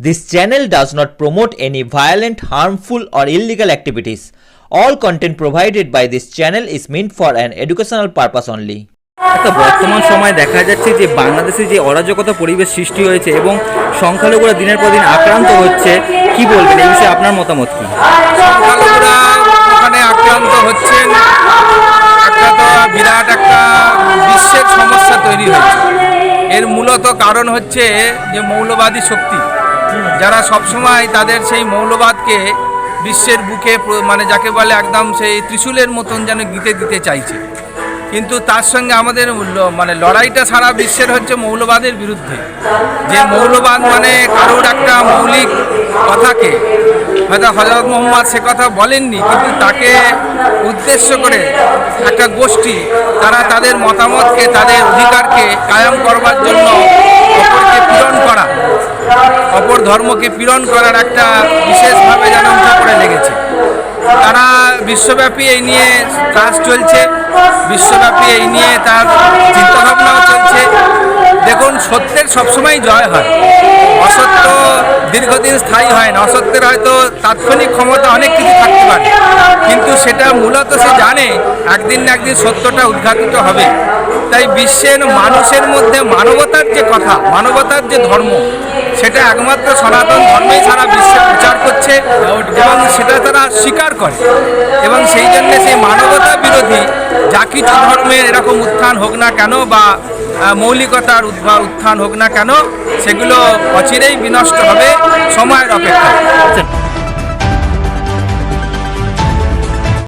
This channel does not promote any violent, harmful, or illegal activities. All content provided by this channel is meant for an educational purpose only. একটা বর্তমান সময় দেখা যাচ্ছে যে বাংলাদেশে যে অরাজকতা পরিবেশ সৃষ্টি হয়েছে এবং সংখ্যালঘুরা দিনের পর দিন আক্রান্ত হচ্ছে কি বলবেন? এই বিষয়ে আপনার মতামত কি? সংখ্যালঘুরা ওখানে আক্রান্ত হচ্ছেন। একটা তো বিরাট একটা বিশ্বের সমস্যা তৈরি হয়েছে। এর মূলত কারণ হচ্ছে যে মৌলবাদী শক্তি। যারা সবসময় তাদের সেই মৌলবাদকে বিশ্বের বুকে মানে যাকে বলে একদম সেই ত্রিশূলের মতন যেন গীতে দিতে চাইছে। কিন্তু তার সঙ্গে আমাদের মানে লড়াইটা সারা বিশ্বের হচ্ছে মৌলবাদের বিরুদ্ধে। যে মৌলবাদ মানে কারোর একটা মৌলিক কথাকে, হয়তো হজরত মোহাম্মদ সে কথা বলেননি, কিন্তু তাকে উদ্দেশ্য করে একটা গোষ্ঠী, তারা তাদের মতামতকে, তাদের অধিকারকে কায়েম করবার জন্য ধর্মকে পীড়ন করার একটা বিশেষভাবে যেন উঠে পড়ে লেগেছে। তারা বিশ্বব্যাপী এই নিয়ে কাজ চলছে, বিশ্বব্যাপী এই নিয়ে তার চিন্তাভাবনাও চলছে। দেখুন, সত্যের সবসময় জয় হয়। অসত্য দীর্ঘদিন স্থায়ী হয় না। অসত্যের হয়তো তাৎক্ষণিক ক্ষমতা অনেক কিছু থাকতে পারে। কিন্তু সেটা মূলত সে জানে, একদিন না একদিন সত্যটা উদ্ঘাটিত হবে। তাই বিশ্বের মানুষের মধ্যে মানবতার যে কথা, মানবতার যে ধর্ম সেটা একমাত্র সনাতন ধর্মেই সারা বিশ্বে প্রচার করছে এবং সেটা তারা স্বীকার করে। এবং সেই জন্য সেই মানবতা বিরোধী যা কিছু ধর্মের এরকম উত্থান হোক না কেন বা মৌলিকতার উত্থান হোক না কেন, সেগুলো অচিরেই বিনষ্ট হবে, সময়ের অপেক্ষা